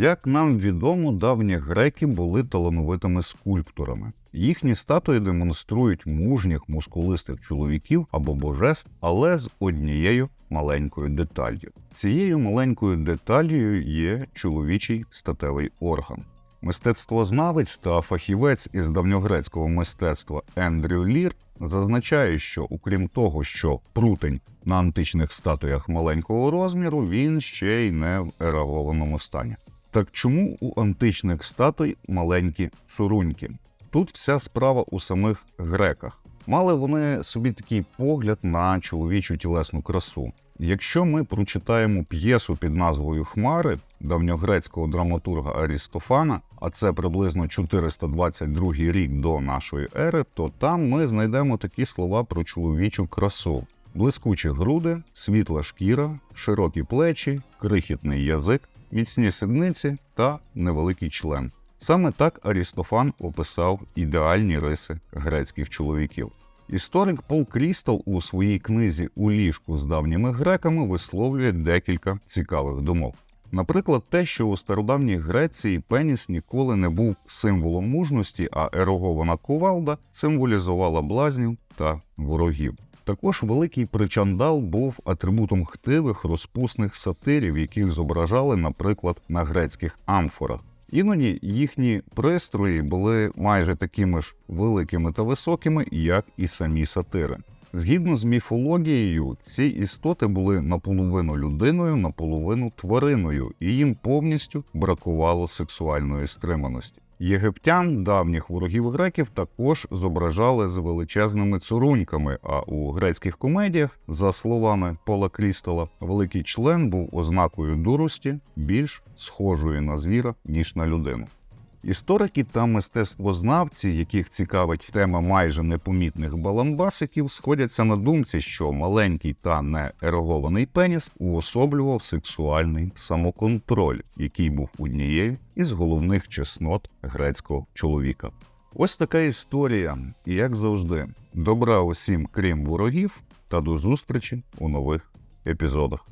Як нам відомо, давні греки були талановитими скульпторами. Їхні статуї демонструють мужніх, мускулистих чоловіків або божеств, але з однією маленькою деталлю. Цією маленькою деталлю є чоловічий статевий орган. Мистецтвознавець та фахівець із давньогрецького мистецтва Ендрю Лір зазначає, що окрім того, що прутень на античних статуях маленького розміру, він ще й не в ерагованому стані. Так чому у античних статуй маленькі цуруньки? Тут вся справа у самих греках. Мали вони собі такий погляд на чоловічу тілесну красу. Якщо ми прочитаємо п'єсу під назвою Хмари давньогрецького драматурга Арістофана, а це приблизно 422 рік до нашої ери, то там ми знайдемо такі слова про чоловічу красу: блискучі груди, світла шкіра, широкі плечі, крихітний язик, міцні сідниці та невеликий член. Саме так Арістофан описав ідеальні риси грецьких чоловіків. Історик Пол Крістал у своїй книзі У ліжку з давніми греками висловлює декілька цікавих думок. Наприклад, те, що у стародавній Греції пеніс ніколи не був символом мужності, а ерогована кувалда символізувала блазнів та ворогів. Також великий причандал був атрибутом хтивих розпусних сатирів, яких зображали, наприклад, на грецьких амфорах. Іноді їхні пристрої були майже такими ж великими та високими, як і самі сатири. Згідно з міфологією, ці істоти були наполовину людиною, наполовину твариною, і їм повністю бракувало сексуальної стриманості. Єгиптян, давніх ворогів греків, також зображали з величезними цуруньками. А у грецьких комедіях, за словами Пола Крістела, великий член був ознакою дурості, більш схожої на звіра ніж на людину. Історики та мистецтвознавці, яких цікавить тема майже непомітних баламбасиків, сходяться на думці, що маленький та не ерогований пеніс уособлював сексуальний самоконтроль, який був однією із головних чеснот грецького чоловіка. Ось така історія, і як завжди, добра усім, крім ворогів, та до зустрічі у нових епізодах.